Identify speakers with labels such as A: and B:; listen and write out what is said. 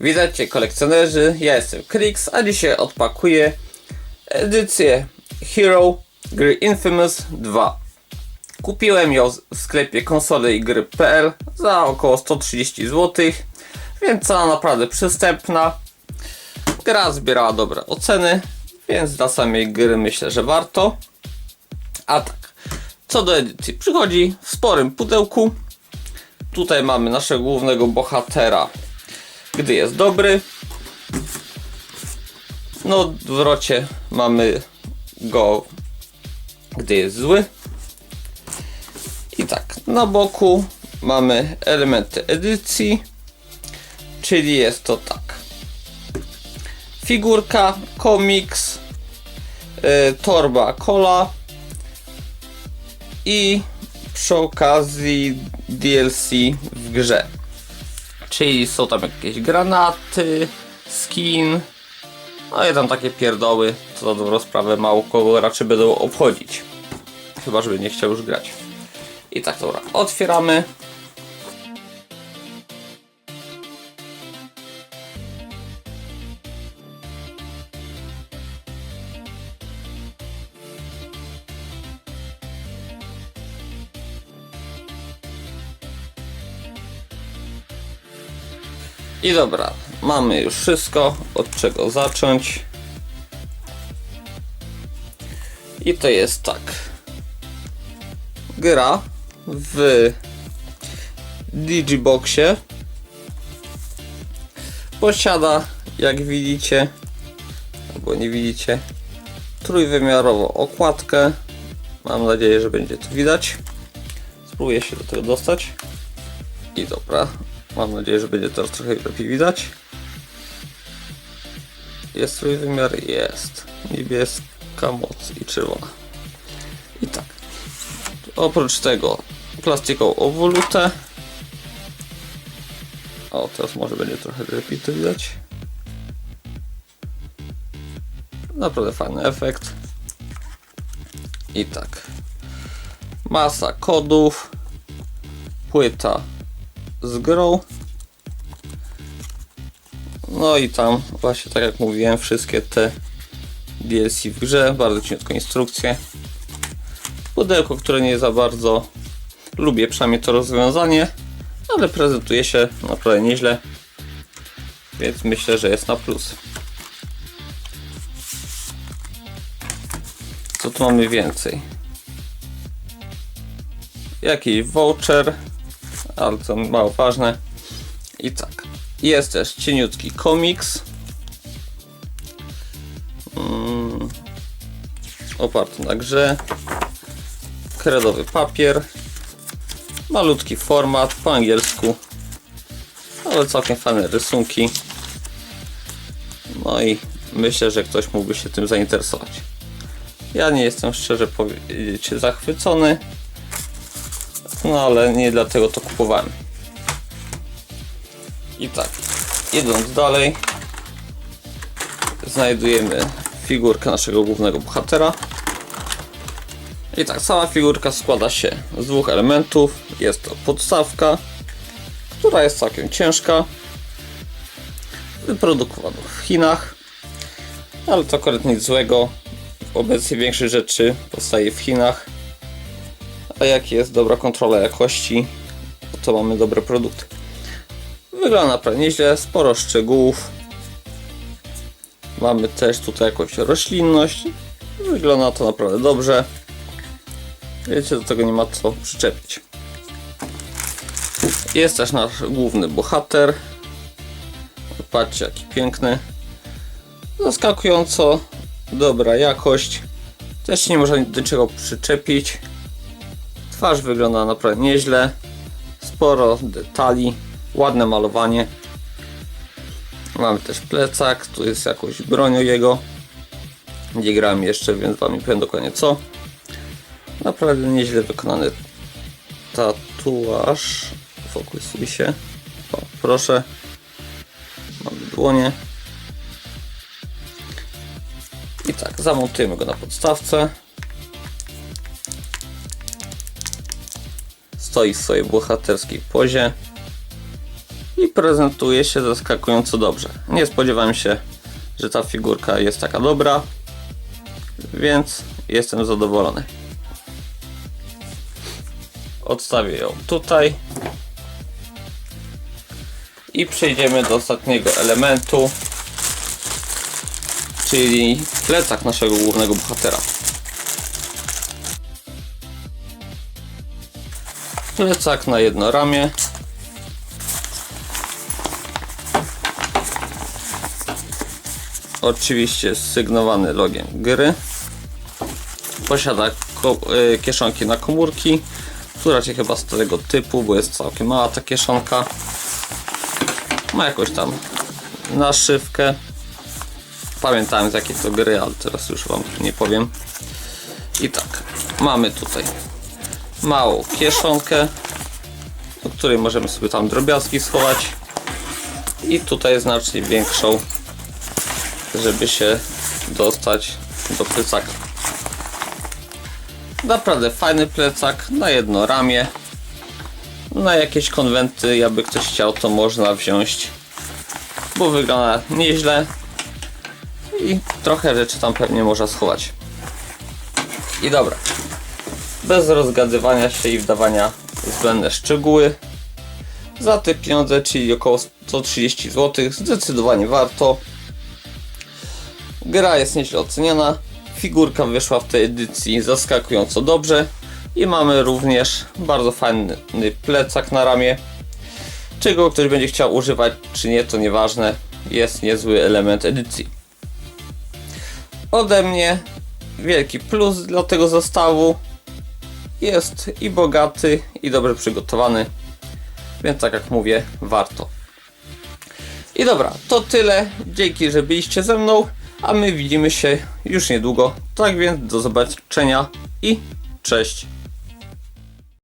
A: Witajcie kolekcjonerzy, ja jestem Krix, a dzisiaj odpakuję edycję Hero gry Infamous 2. Kupiłem ją w sklepie konsole i gry.pl za około 130 zł, więc cena naprawdę przystępna. Gra zbierała dobre oceny, więc dla samej gry myślę, że warto. A tak, co do edycji, przychodzi w sporym pudełku. Tutaj mamy naszego głównego bohatera, gdy jest dobry. No, odwrocie mamy go, gdy jest zły. I tak, na boku mamy elementy edycji, czyli jest to tak. Figurka, komiks, y, torba cola i przy okazji DLC w grze. Czyli są tam jakieś granaty, skin, no i tam takie pierdoły, co na dobrą sprawę mało kogo raczej będą obchodzić. Chyba, żeby nie chciał już grać. I tak, dobra, otwieramy. I dobra, mamy już wszystko, od czego zacząć. I to jest tak. Gra w Digiboxie posiada, jak widzicie, albo nie widzicie, trójwymiarową okładkę. Mam nadzieję, że będzie to widać. Spróbuję się do tego dostać. I dobra, mam nadzieję, że będzie teraz trochę lepiej widać. Jest trójwymiar? Jest. Niebieska moc i czerwona. I tak. Oprócz tego plastikową obwolutę. O, teraz może będzie trochę lepiej to widać. Naprawdę fajny efekt. I tak. Masa kodów. Płyta z grą. No i tam właśnie tak jak mówiłem, wszystkie te DLC w grze, bardzo cieniutką instrukcję. Pudełko, które nie za bardzo lubię, przynajmniej to rozwiązanie, ale prezentuje się naprawdę nieźle, więc myślę, że jest na plus. Co tu mamy więcej? Jakiś voucher, ale to mało ważne. I tak. Jest też cieniutki komiks. Mm, oparty na grze. Kredowy papier. Malutki format po angielsku. Ale całkiem fajne rysunki. No i myślę, że ktoś mógłby się tym zainteresować. Ja nie jestem szczerze powiedzieć zachwycony. No ale nie dlatego to kupowałem. I tak, idąc dalej, znajdujemy figurkę naszego głównego bohatera. I tak, cała figurka składa się z dwóch elementów. Jest to podstawka, która jest całkiem ciężka. Wyprodukowano w Chinach, ale to akurat nic złego. Obecnie większość rzeczy powstaje w Chinach. A jak jest dobra kontrola jakości, to mamy dobre produkty. Wygląda naprawdę nieźle, sporo szczegółów. Mamy też tutaj jakąś roślinność. Wygląda to naprawdę dobrze. Wiecie, do tego nie ma co przyczepić. Jest też nasz główny bohater. Patrzcie, jaki piękny. Zaskakująco dobra jakość. Też nie można do czego przyczepić. Twarz wygląda naprawdę nieźle. Sporo detali. Ładne malowanie. Mamy też plecak. Tu jest jakąś bronią jego. Nie grałem jeszcze, więc wam nie powiem dokładnie co. Naprawdę nieźle wykonany tatuaż. Fokusuj się. O, proszę. Mamy dłonie. I tak, zamontujemy go na podstawce. Stoi w swojej bohaterskiej pozie. i prezentuje się zaskakująco dobrze. Nie spodziewałem się, że ta figurka jest taka dobra, więc jestem zadowolony. Odstawię ją tutaj i przejdziemy do ostatniego elementu, czyli plecak naszego głównego bohatera. Plecak na jedno ramię. Oczywiście sygnowany logiem gry. Posiada y, kieszonki na komórki, która się chyba z tego typu, bo jest całkiem mała ta kieszonka. Ma jakąś tam naszywkę. Pamiętałem z jakiej to gry, ale teraz już wam nie powiem. I tak, mamy tutaj małą kieszonkę, do której możemy sobie tam drobiazgi schować. I tutaj znacznie większą, żeby się dostać do plecaka. Naprawdę fajny plecak na jedno ramię. Na jakieś konwenty, jakby ktoś chciał, to można wziąć, bo wygląda nieźle i trochę rzeczy tam pewnie można schować. I dobra, bez rozgadywania się i wdawania zbędne szczegóły. Za te pieniądze, czyli około 130 zł, zdecydowanie warto. Gra jest nieźle oceniana. Figurka wyszła w tej edycji zaskakująco dobrze. I mamy również bardzo fajny plecak na ramię. Czego ktoś będzie chciał używać, czy nie, to nieważne. Jest niezły element edycji. Ode mnie wielki plus dla tego zestawu. Jest i bogaty, i dobrze przygotowany. Więc tak jak mówię, warto. I dobra, to tyle. Dzięki, że byliście ze mną, a my widzimy się już niedługo. Tak więc do zobaczenia i cześć.